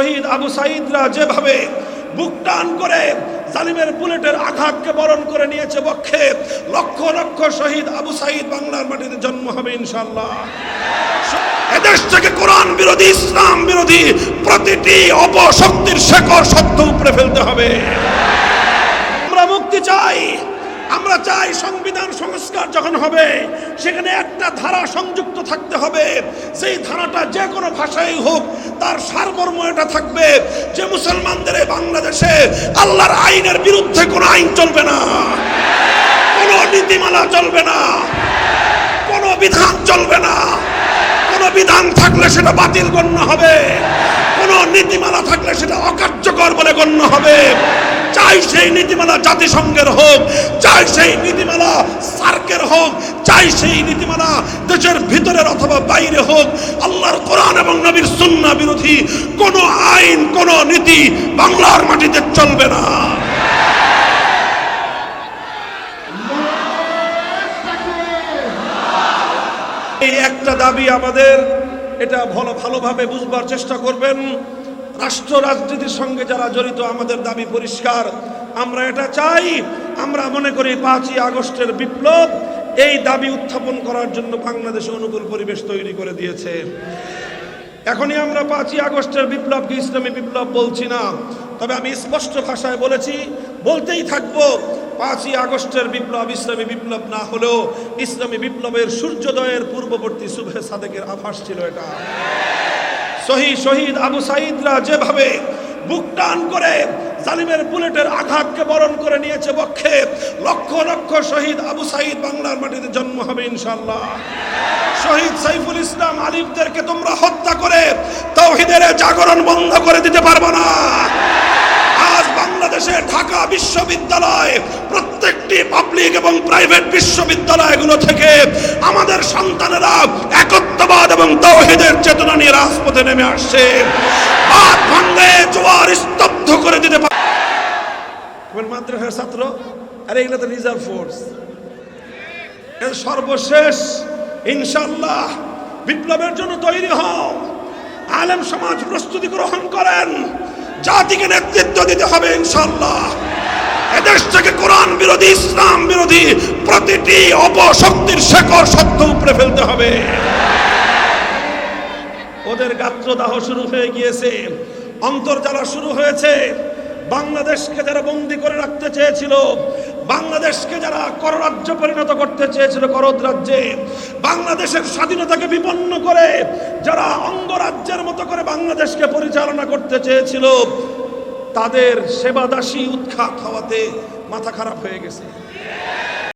শহীদ আবু সাইদরা যেভাবে বুক টান করে জালিমের বুলেটের আঘাতকে বরণ করে নিয়েছে বক্ষে লক্ষ লক্ষ শহীদ আবু সাইদ বাংলার মাটিতে জন্ম হবে ইনশাল্লাহ এদেশ থেকে কোরআন বিরোধী, ইসলাম বিরোধী প্রতিটি অপশক্তির শেকড় সত্য উপরে ফেলতে হবে। আমরা মুক্তি চাই, আমরা চাই সংবিধান সংস্কার যখন হবে, সেখানে একটা ধারা সংযুক্ত থাকতে হবে। সেই ধারাটা যে কোনো ভাষায় হোক, তার সারমর্ম এটা থাকবে যে মুসলমানদের বাংলাদেশে আল্লাহর আইনের বিরুদ্ধে কোনো আইন চলবে না। কোনো নীতিমালা চলবে না। কোনো বিধান চলবে না। কোনো বিধান থাকলে সেটা বাতিল গণ্য হবে। কোনো নীতিমালা থাকলে সেটা অকার্যকর বলে গণ্য হবে। চাই সেই নীতিমালা জাতিসংঘের হোক, চাই সেই নীতিমালা সার্কের হোক চাই সেই নীতিমালা দেশের ভিতরের অথবা বাইরে হোক। আল্লাহর কোরআন এবং নবীর সুন্নাহ বিরোধী কোনো আইন, কোনো নীতি বাংলার মাটিতে চলবে না। এই একটা দাবি আমাদের, এটা ভালো, ভালোভাবে বুঝবার চেষ্টা করবেন। রাষ্ট্র রাজনীতির সঙ্গে যারা জড়িত, আমাদের দাবি পরিষ্কার। আমরা এটা চাই, আমরা মনে করি পাঁচই আগস্টের বিপ্লব এই দাবি উত্থাপন করার জন্য বাংলাদেশে অনুকূল পরিবেশ তৈরি করে দিয়েছে। এখনই আমরা পাঁচই আগস্টের বিপ্লবকে ইসলামী বিপ্লব বলছি না, তবে আমি স্পষ্ট ভাষায় বলেছি, বলতেই থাকব, পাঁচই আগস্টের বিপ্লব ইসলামী বিপ্লব না হলেও ইসলামী বিপ্লবের সূর্যোদয়ের পূর্ববর্তী শুভে সাদেকের আভাস ছিল এটা। শহীদ শহীদ আবু সাইদরা যেভাবে বুক টান করে জালিমের বুলেটের আঘাতকে বরণ করে নিয়েছে বক্ষে। লক্ষ লক্ষ শহীদ আবু সাইদ বাংলার মাটিতে জন্ম হবে ইনশাল্লাহ শহীদ সাইফুল ইসলাম আলিফদেরকে তোমরা হত্যা করে তৌহিদের জাগরণ বন্ধ করে দিতে পারব না। আজ বাংলাদেশে ঢাকা বিশ্ববিদ্যালয়, প্রত্যেকটি পাবলিক এবং প্রাইভেট বিশ্ববিদ্যালয়গুলো থেকে আমাদের সন্তানেরা একত্ববাদ এবং তৌহিদের চেতনা নিয়ে রাজপথে নেমে আসছে। মাদ্রাসার ছাত্র, আরে এগুলো তো রিজার্ভ ফোর্স এর সর্বশেষ ইনশাল্লাহ বিপ্লবের জন্য তৈরি হও। আলেম সমাজ প্রস্তুতি গ্রহণ করেন। জাতিকে নেতৃত্ব দিতে হবে ইনশাল্লাহ এদেশ থেকে কোরআন বিরোধী, ইসলাম বিরোধী, প্রতিটি অপশক্তির শেকড় সত্য উপরে ফেলতে হবে। ওদের গাত্রদাহ শুরু হয়ে গিয়েছে। অন্তর্জালা শুরু হয়েছে। বাংলাদেশকে যারা বন্দি করে রাখতে চেয়েছিল, বাংলাদেশকে যারা কররাজ্য পরিণত করতে চেয়েছিল করদ রাজ্যে, বাংলাদেশের স্বাধীনতাকে বিপন্ন করে যারা অঙ্গরাজ্যের মতো করে বাংলাদেশকে পরিচালনা করতে চেয়েছিল, তাদের সেবাদাসী উৎখাত হওয়াতে মাথা খারাপ হয়ে গেছে।